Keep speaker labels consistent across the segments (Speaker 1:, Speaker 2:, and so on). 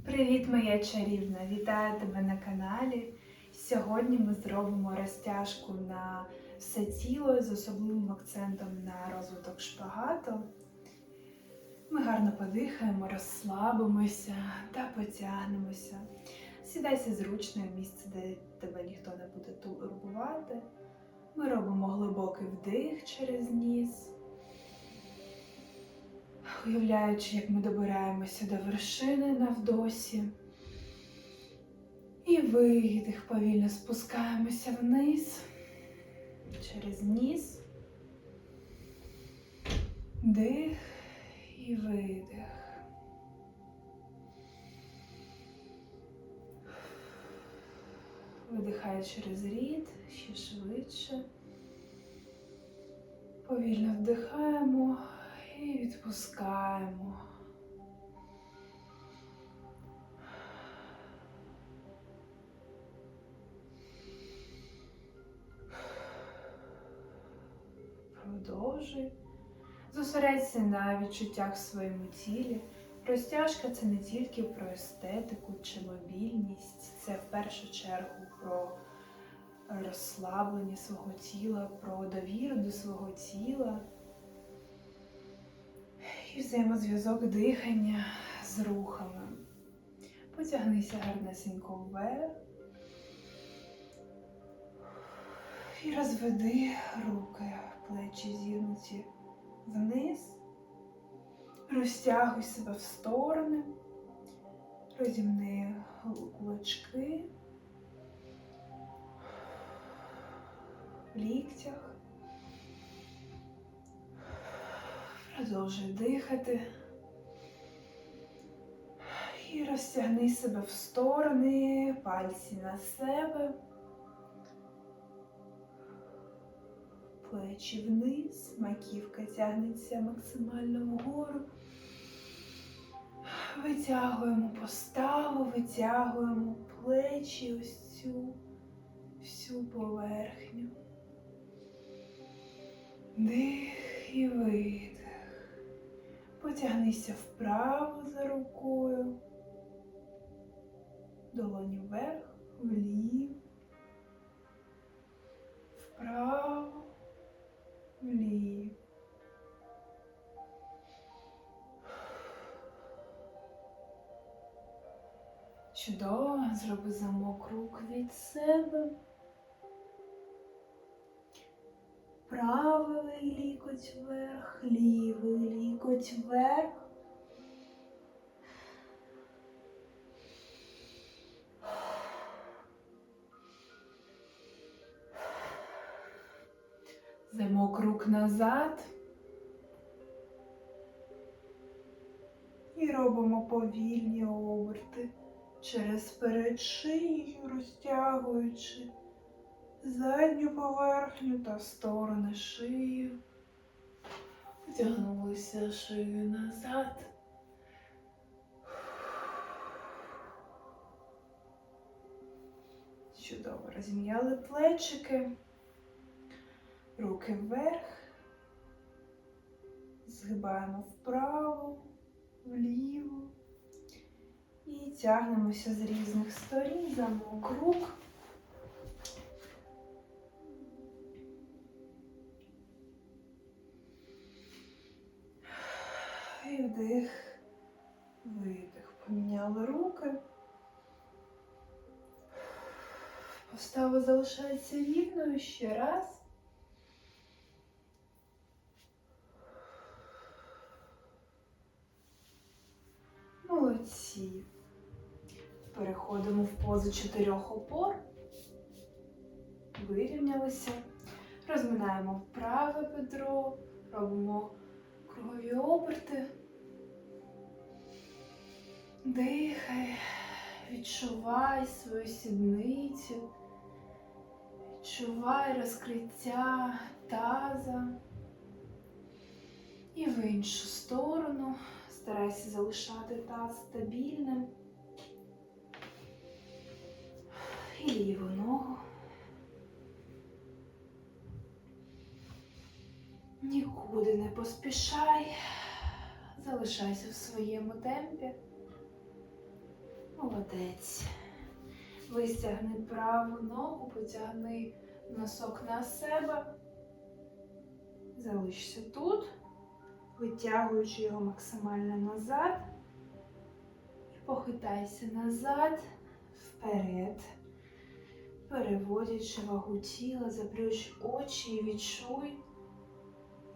Speaker 1: Привіт, моя чарівна! Вітаю тебе на каналі. Сьогодні ми зробимо розтяжку на все тіло з особливим акцентом на розвиток шпагату. Ми гарно подихаємо, розслабимося та потягнемося. Сідайся зручно в місце, де тебе ніхто не буде турбувати. Ми робимо глибокий вдих через ніс. Уявляючи, як ми добираємося до вершини на вдосі. І видих, повільно спускаємося вниз через ніс. Дих і видих. Видихаю через рід, ще швидше. Повільно вдихаємо і відпускаємо. Продовжуй. Зосередься на відчуттях в своєму тілі. Розтяжка це не тільки про естетику чи мобільність, це в першу чергу про розслаблення свого тіла, про довіру до свого тіла і взаємозв'язок дихання з рухами. Потягнися гарнесенько вверх і розведи руки, плечі зігнуті вниз. Розтягуй себе в сторони, розімни кулачки в ліктях. Продовжуй дихати. І розтягни себе в сторони, пальці на себе, плечі вниз, маківка тягнеться максимально вгору. Витягуємо поставу, витягуємо плечі, ось цю всю поверхню. Дих і видих. Потягнися вправо за рукою, долоні вверх, вліво, вправо, вліво. Чудово, зроби замок рук від себе. Правий лікоть вверх, лівий лікоть вверх. Замок рук назад. І робимо повільні оберти через перед шиєю, розтягуючи задню поверхню та сторони шиї. Потягнулися шию назад. Чудово розім'яли плечики, руки вверх, згибаємо вправо, вліво і тягнемося з різних сторін, замок рук. Вдих, видих. Поміняли руки. Постава залишається рівною ще раз. Молодці. Переходимо в позу чотирьох опор. Вирівнялися. Розминаємо праве бедро, робимо кругові оберти. Дихай, відчувай свою сідницю, відчувай розкриття таза. І в іншу сторону старайся залишати таз стабільним. І ліву ногу. Нікуди не поспішай, залишайся в своєму темпі. Молодець. Вистягни праву ногу, потягни носок на себе. Залишся тут, витягуючи його максимально назад. І похитайся назад, вперед. Переводячи вагу тіла, заплющ очі і відчуй,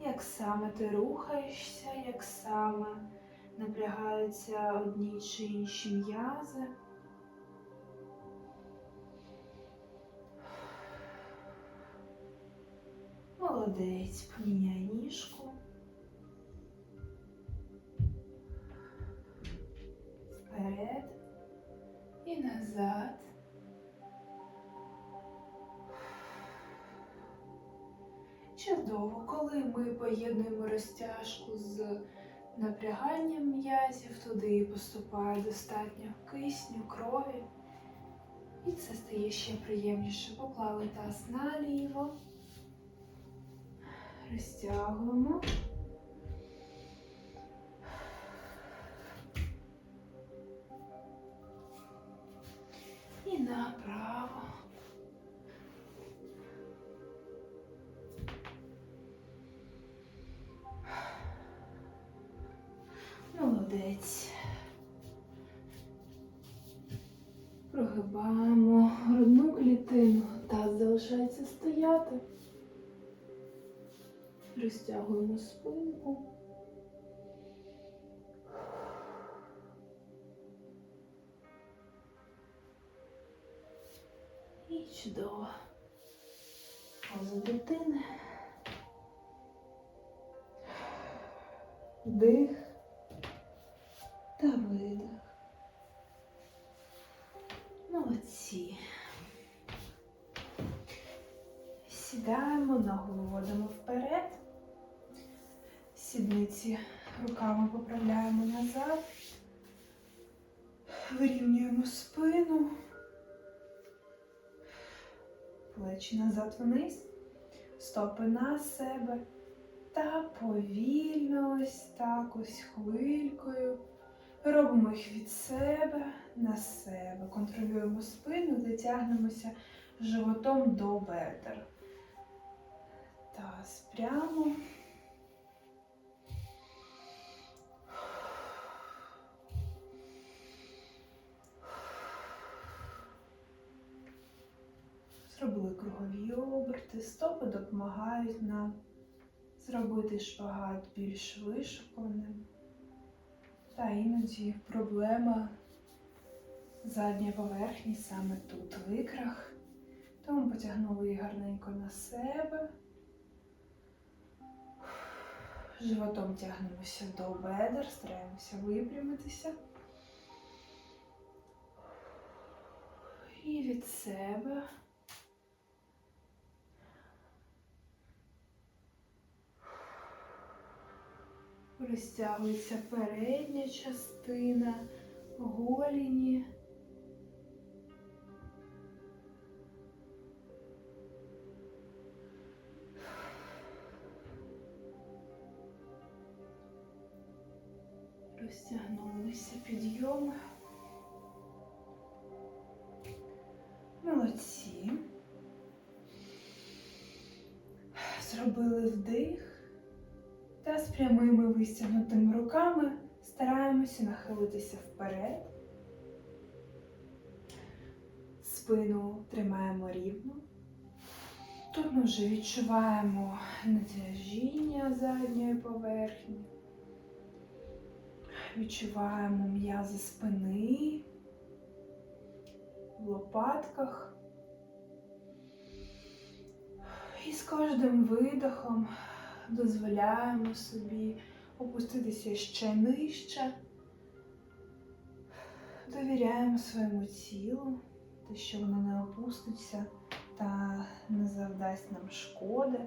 Speaker 1: як саме ти рухаєшся, як саме напрягаються одні чи інші м'язи. Молодець, поміняй ніжку. Вперед і назад. Чудово, коли ми поєднуємо розтяжку з напряганням м'язів, туди поступає достатньо кисню, крові. І це стає ще приємніше. Поклали таз наліво. Розтягуємо. І направо. Молодець. Прогибаємо грудну клітину. Таз залишається стояти. Розтягуємо спинку. І чудово. Поза дитини. Вдих та видих. Молодці. Сідаємо, ногу виводимо вперед. Сідниці руками поправляємо назад. Вирівнюємо спину. Плечі назад вниз. Стопи на себе. Та повільно ось так ось хвилькою. Робимо їх від себе на себе. Контролюємо спину, дотягнемося животом до бедер. Таз прямо. Зробили кругові оберти, стопи допомагають нам зробити шпагат більш вишуканим. Та іноді проблема задня поверхні саме тут, в ікрах. Тому потягнули її гарненько на себе. Животом тягнемося до бедер, стараємося випрямитися. І від себе. Розтягується передня частина, голіні. Розтягнулися підйом. Молодці. Зробили вдих. Прямими вистягнутими руками стараємося нахилитися вперед. Спину тримаємо рівно. Тут ми вже відчуваємо натяжіння задньої поверхні. Відчуваємо м'язи спини в лопатках. І з кожним видохом дозволяємо собі опуститися ще нижче, довіряємо своєму тілу, те, що воно не опуститься та не завдасть нам шкоди.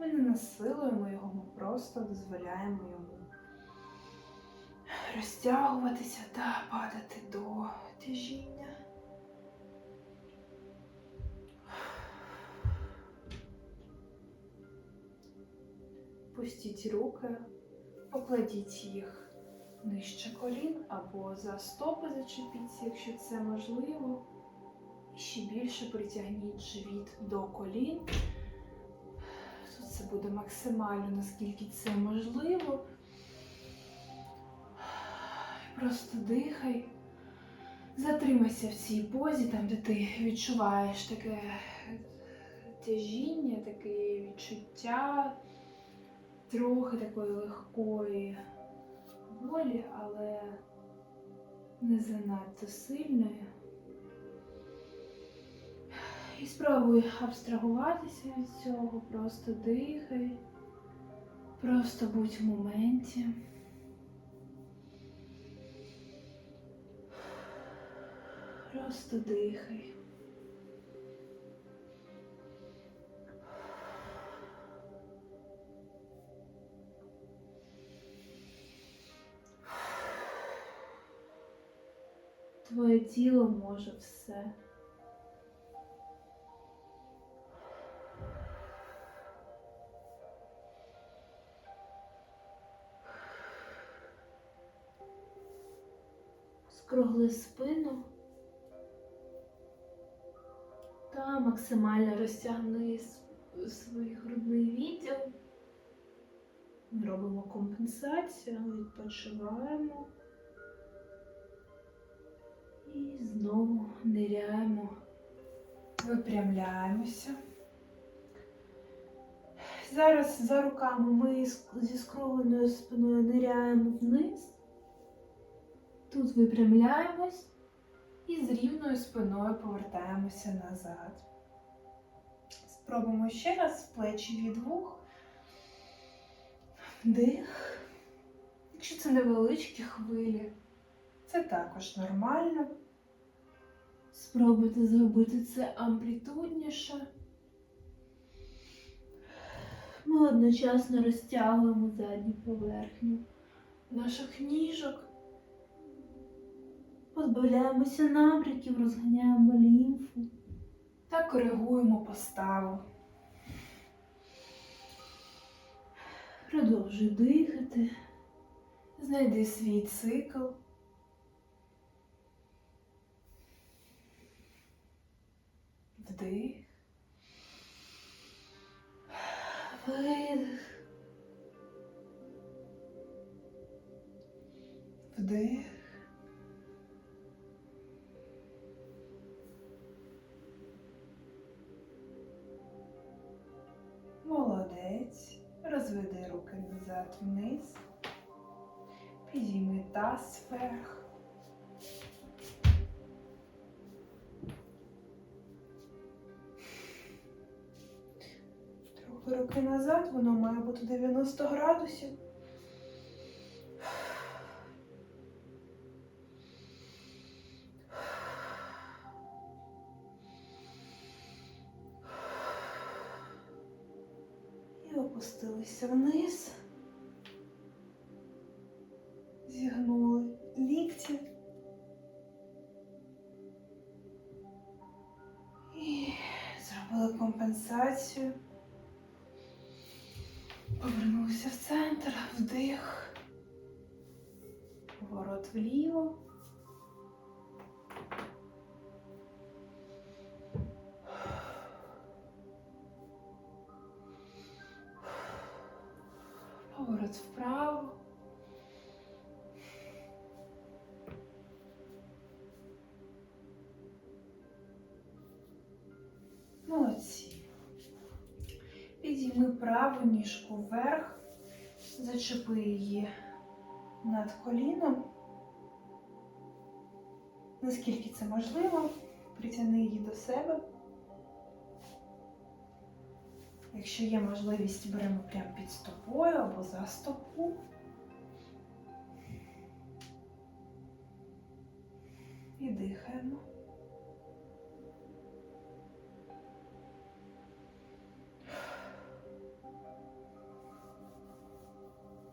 Speaker 1: Ми не насилуємо його, ми просто дозволяємо йому розтягуватися та падати до тяжіння. Пустіть руки, покладіть їх нижче колін або за стопи зачепіться, якщо це можливо. І ще більше притягніть живіт до колін. Тут це буде максимально, наскільки це можливо. Просто дихай. Затримайся в цій позі, там, де ти відчуваєш таке тяжіння, таке відчуття трохи такої легкої болі, але не занадто сильної. І спробуй абстрагуватися від цього, просто дихай, просто будь в моменті. Просто дихай. Твоє тіло може все. Скругли спину та максимально розтягни свій грудний відділ. Робимо компенсацію, відпочиваємо. І знову ниряємо, випрямляємося. Зараз за руками ми зі скругленою спиною ниряємо вниз. Тут випрямляємось і з рівною спиною повертаємося назад. Спробуємо ще раз плечі від вух. Вдих. Якщо це невеличкі хвилі, це також нормально. Спробуйте зробити це амплітудніше. Ми одночасно розтягуємо задню поверхню наших ніжок. Позбавляємося набряків, розганяємо лімфу та коригуємо поставу. Продовжуй дихати. Знайди свій цикл. Вдих. Видих. Вдих. Молодець. Розведи руки назад вниз. Підійми таз вверх. Трохи назад, воно має бути 90 градусів. І опустилися вниз. Поворот вліво. Поворот вправо. Молодці. Підійми праву ніжку вверх, зачепи її над коліном. Наскільки це можливо, притягни її до себе. Якщо є можливість, беремо прямо під стопою або за стопу. І дихаємо.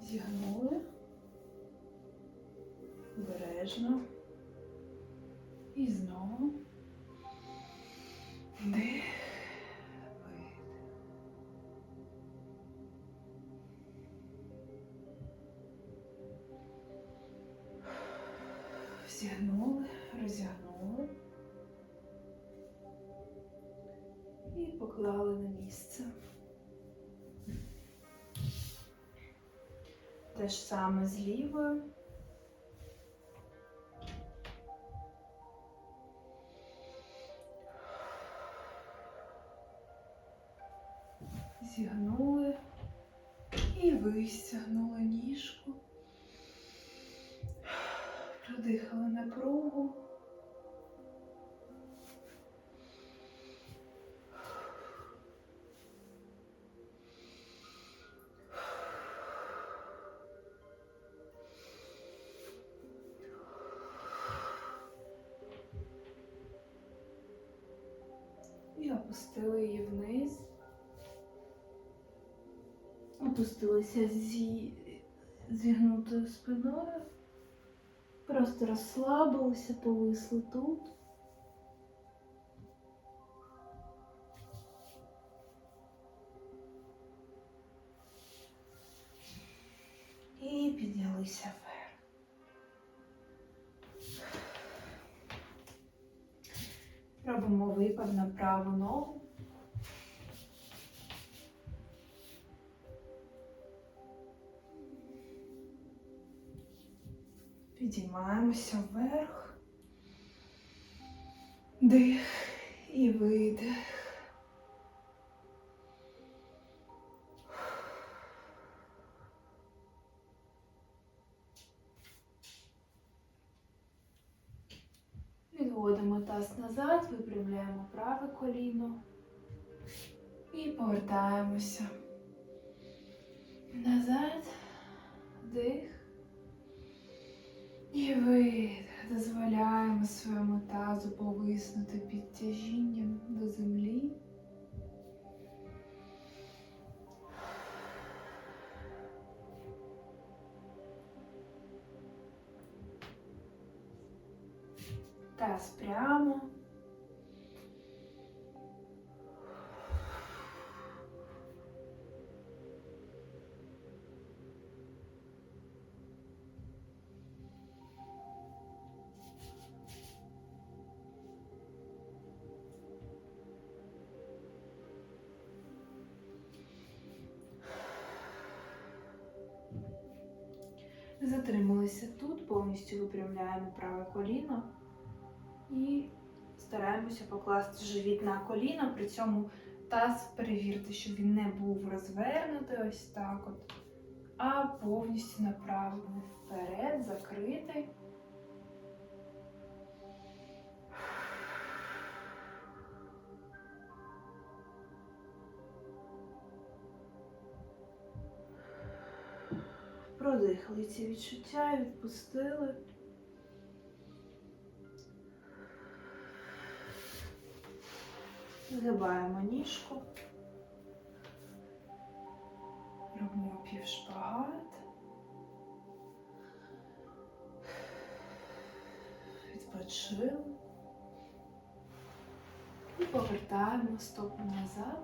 Speaker 1: Зігнули. Обережно. І знову. Вдих. Зігнули, розігнули. І поклали на місце. Те ж саме з і вистягнули ніжку. Продихали напругу. Опустилися зі зігнутою спиною. Просто розслабилися, повисли тут. І піднялися вверх. Робимо випад на праву ногу. Підіймаємося вверх. Дих і видих. Відводимо таз назад, випрямляємо праве коліно і повертаємося. Назад, дих. І видих. Дозволяємо своєму тазу повиснути під тяжінням до землі. Таз прямо. Затрималися тут, повністю випрямляємо праве коліно і стараємося покласти живіт на коліно, при цьому таз перевірте, щоб він не був розвернутий ось так от, а повністю направлений вперед, закритий. Продихали ці відчуття, відпустили. Згибаємо ніжку. Робимо півшпагат. Відпочили. І повертаємо стопу назад.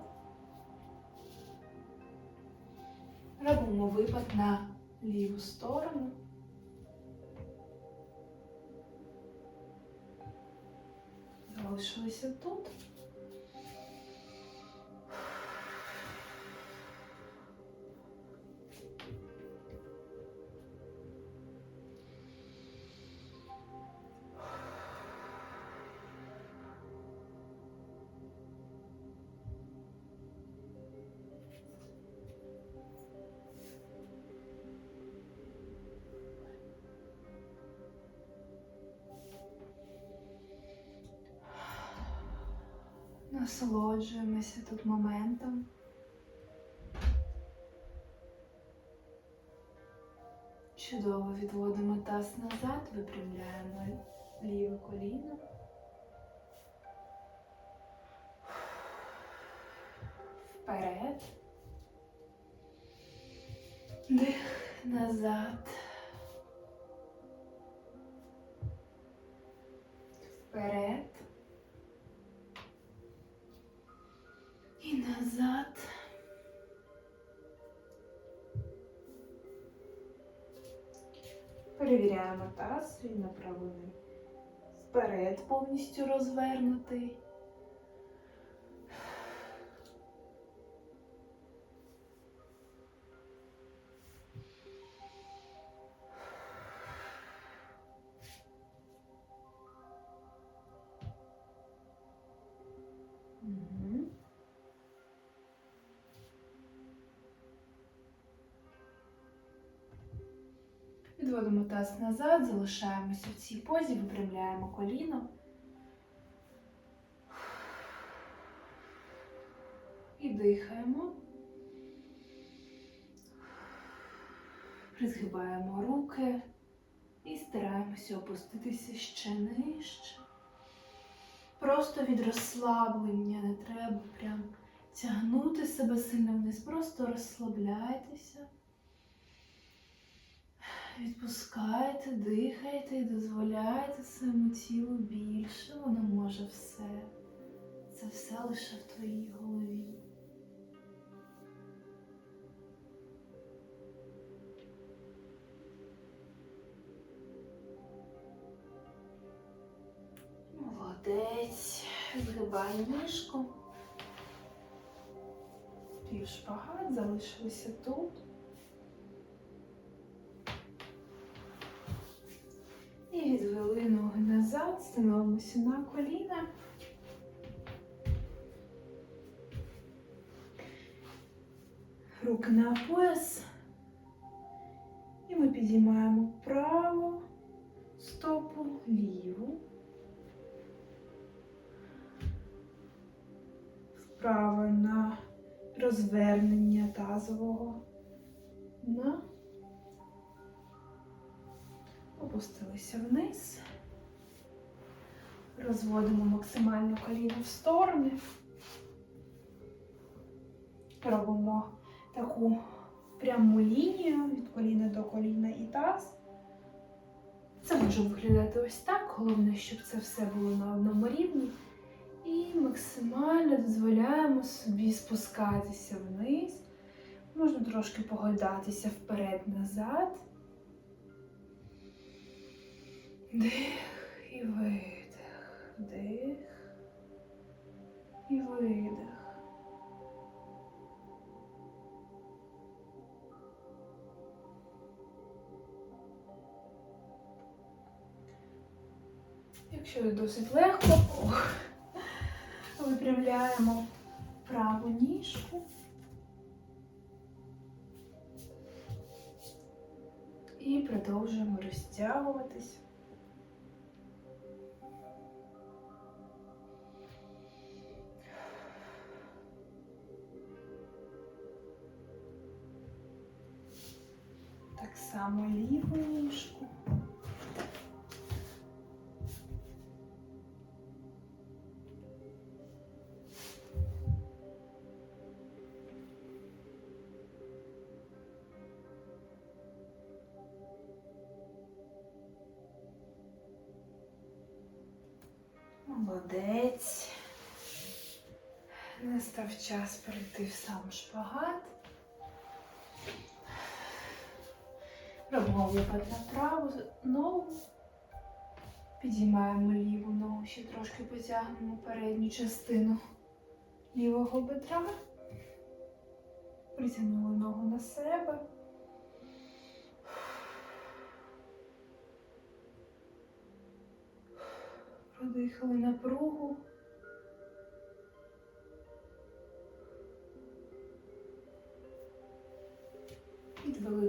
Speaker 1: Робимо випад на ліву сторону. Залишилися тут. Насолоджуємося тут моментом. Чудово відводимо таз назад, випрямляємо ліве коліно. Вперед. Дих назад. Вперед. Назад. Перевіряємо таз, він направлений вперед, повністю розвернутий. Таз назад, залишаємося в цій позі, випрямляємо коліно. І дихаємо. Призгибаємо руки і стараємося опуститися ще нижче. Просто від розслаблення не треба прям тягнути себе сильно вниз, просто розслабляйтеся. Відпускайте, дихайте і дозволяйте своєму тілу більше, воно може все. Це все лише в твоїй голові. Молодець. Згибай ніжку. Пів шпагат, залишилися тут. І відвели ноги назад, становимося на коліна. Руки на пояс. І ми підіймаємо праву стопу, ліву. Вправо на розвернення тазового дна. Опустилися вниз. Розводимо максимально коліно в сторони. Робимо таку пряму лінію від коліна до коліна і таз. Це може виглядати ось так. Головне, щоб це все було на одному рівні. І максимально дозволяємо собі спускатися вниз. Можна трошки погойдатися вперед-назад. Дих і видих. Вдих і видих. Якщо досить легко, ох, випрямляємо праву ніжку. І продовжуємо розтягуватись. Так само ліву ніжку. Молодець. Настав час перейти в сам шпагат. Робимо випад на праву ногу. Підіймаємо ліву ногу, ще трошки потягнемо передню частину лівого бедра. Притягнули ногу на себе. Продихали напругу.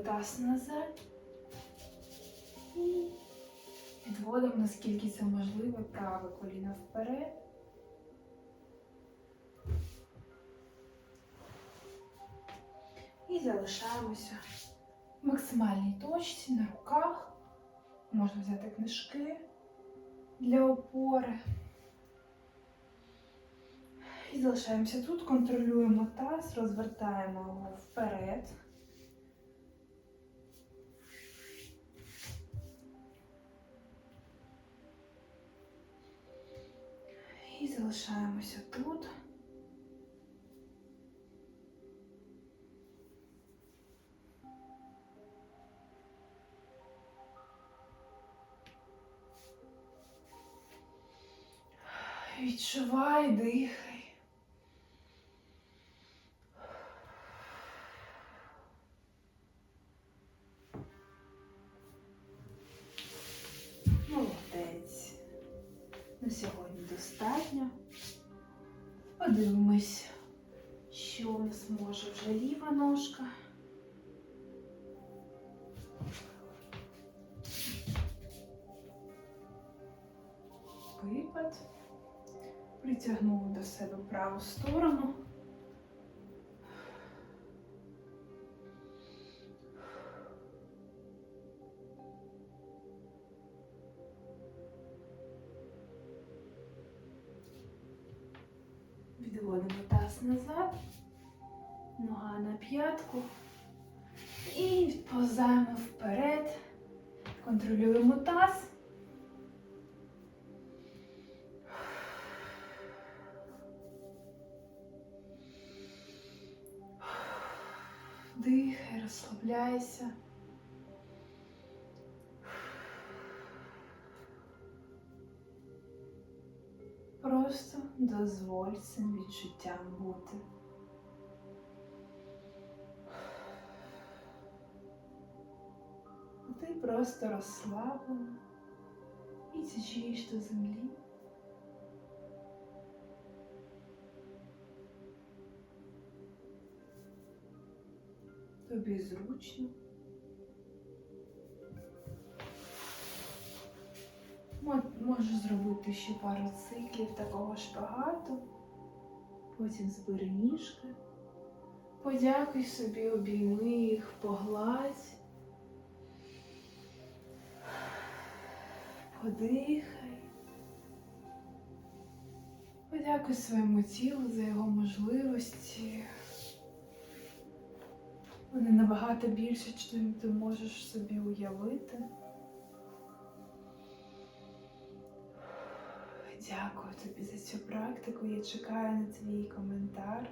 Speaker 1: Таз назад і відводимо, наскільки це можливо, праве коліно вперед. І залишаємося в максимальній точці на руках. Можна взяти книжки для опори. І залишаємося тут, контролюємо таз, розвертаємо його вперед. залишаємося тут. Відчувай дих. Притягнули до себе праву сторону. Відводимо таз назад, нога на п'ятку і відповзаємо вперед. Контролюємо таз. Розслабляйся. Просто дозволь цим відчуттям бути. Ти просто розслаблена і течієш до землі. Тобі зручно. Мо- Можеш зробити ще пару циклів такого шпагату. Потім збери ніжки. Подякуй собі, обійми їх, погладь. Подихай. Подякуй своєму тілу за його можливості. Вони набагато більше, чим ти можеш собі уявити. Дякую тобі за цю практику. Я чекаю на твій коментар.